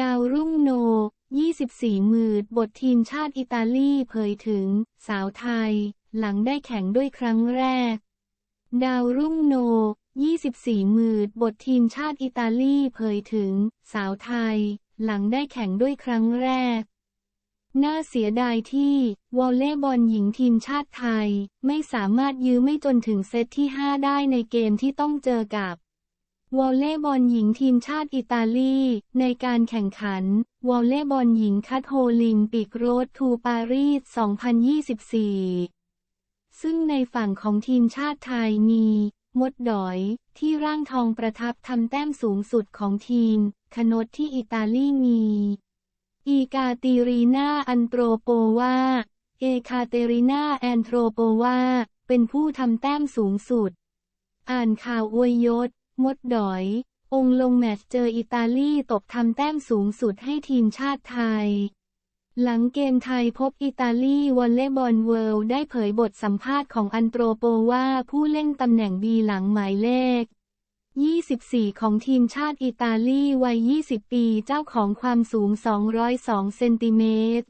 ดาวรุ่งโน 24 มืดบททีมชาติอิตาลีเผยถึง สาวไทย หลังได้แข่งด้วยครั้งแรก ดาวรุ่งโน 24 มืดบททีมชาติอิตาลีเผยถึง สาวไทย หลังได้แข่งด้วยครั้งแรก น่าเสียดายที่ วอลเลย์บอลหญิงทีมชาติไทย ไม่สามารถยื้อไม่จนถึงเซตที่ 5 ได้ในเกมที่ต้องเจอกับ วอลเลย์บอลหญิงทีมชาติอิตาลี ในการแข่งขัน วอลเลย์บอลหญิงคัดโฮลิมปิกโรดทูปารีส 2024 ซึ่งในฝั่งของทีมชาติไทยมี มดดอย ที่ร่างทองประทับทำแต้มสูงสุดของทีมคโนตที่อิตาลีมี อีกาติรีนาอันโตรโปวา เอคาเตรินาแอนโทรโปวา เป็นผู้ทำแต้มสูงสุด อ่านข่าวอวยยศ มดดอย องลงแมตช์เจออิตาลีตบทำแต้มสูงสุดให้ทีมชาติไทย หลังเกมไทยพบอิตาลีวอลเลย์บอลเวิลด์ได้เผยบทสัมภาษณ์ของอันโตรโปว่าผู้เล่นตำแหน่งบีหลังหมายเลข 24 ของทีมชาติอิตาลีวัย 20 ปีเจ้าของความสูง 202 เซนติเมตร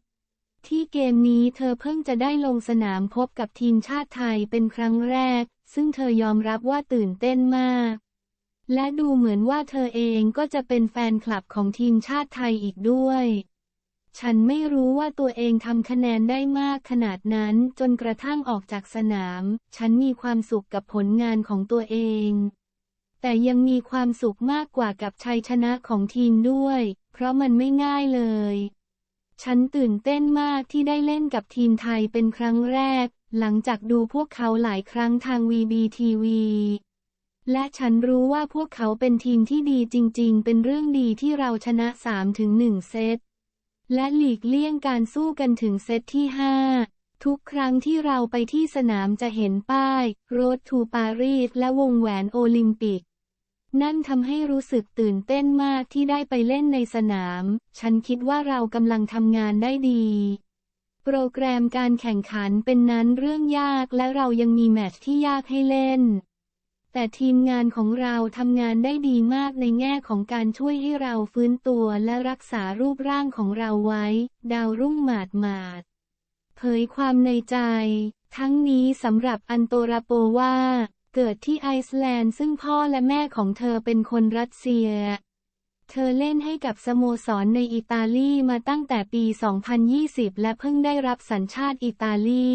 ที่เกมนี้เธอเพิ่งจะได้ลงสนามพบกับทีมชาติไทยเป็นครั้งแรก ซึ่งเธอยอมรับว่าตื่นเต้นมาก และดูเหมือนว่าเธอเองก็จะเป็นแฟนคลับของทีมชาติไทยอีกด้วย ฉันไม่รู้ว่าตัวเองทำคะแนนได้มากขนาดนั้นจนกระทั่งออกจากสนาม ฉันมีความสุขกับผลงานของตัวเอง แต่ยังมีความสุขมากกว่ากับชัยชนะของทีมด้วย เพราะมันไม่ง่ายเลย ฉันตื่นเต้นมากที่ได้เล่นกับทีมไทยเป็นครั้งแรก หลังจากดูพวกเขาหลายครั้งทาง VBTV และฉันรู้ว่าพวกเขาเป็นทีมที่ดีจริง ๆ เป็นเรื่องดีที่เราชนะ 3-1 เซต และหลีกเลี่ยงการสู้กันถึงเซตที่ 5 ทุกครั้งที่เราไปที่สนามจะเห็นป้าย Road to Paris และวงแหวนโอลิมปิก นั่นทำให้รู้สึกตื่นเต้นมากที่ได้ไปเล่นในสนาม ฉันคิดว่าเรากำลังทำงานได้ดี โปรแกรมการแข่งขันเป็นนั้นเรื่องยากและเรายังมีแมตช์ที่ยากให้เล่น แต่ทีมงานของเราทำงานได้ดีมากในแง่ของการช่วยให้เราฟื้นตัวและรักษารูปร่างของเราไว้ ดาวรุ่งหมาดหมาดเผยความในใจ ทั้งนี้สำหรับอันโตราโปว่า เกิดที่ไอซ์แลนด์ซึ่งพ่อและแม่ของเธอเป็นคนรัสเซีย เธอเล่นให้กับสโมสรในอิตาลีมาตั้งแต่ปี 2020 และเพิ่งได้รับสัญชาติอิตาลี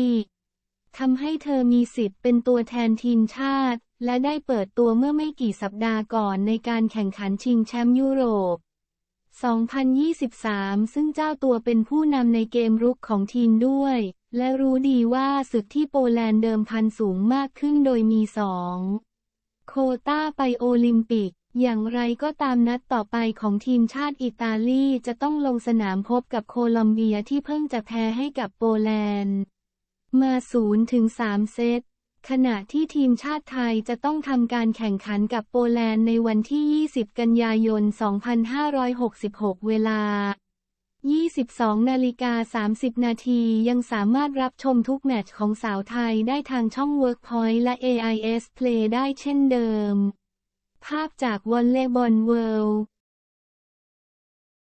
ทำให้เธอมีสิทธิ์เป็นตัวแทนทีมชาติ และได้เปิดตัวเมื่อไม่กี่สัปดาห์ก่อนในการแข่งขันชิงแชมป์ยุโรป 2023 ซึ่งเจ้าตัวเป็นผู้นำในเกมรุกของทีมด้วย และรู้ดีว่าศึกที่โปแลนด์เดิมพันสูงมากขึ้นโดยมีสองโคต้าไปโอลิมปิก อย่างไรก็ตามนัดต่อไปของทีมชาติอิตาลีจะต้องลงสนามพบกับโคลอมเบียที่เพิ่งจะแพ้ให้กับโปแลนด์ มา0ถึง3เซต ขณะที่ทีมชาติไทยจะต้องทำการแข่งขันกับโปแลนด์ในวันที่ 20 กันยายน 2566 เวลา 22 นาฬิกา 30 นาทียังสามารถรับชมทุกแมตช์ของสาวไทยได้ทางช่อง Workpoint และ AIS Play ได้เช่นเดิม ภาพจากวอลเลย์บอลเวิลด์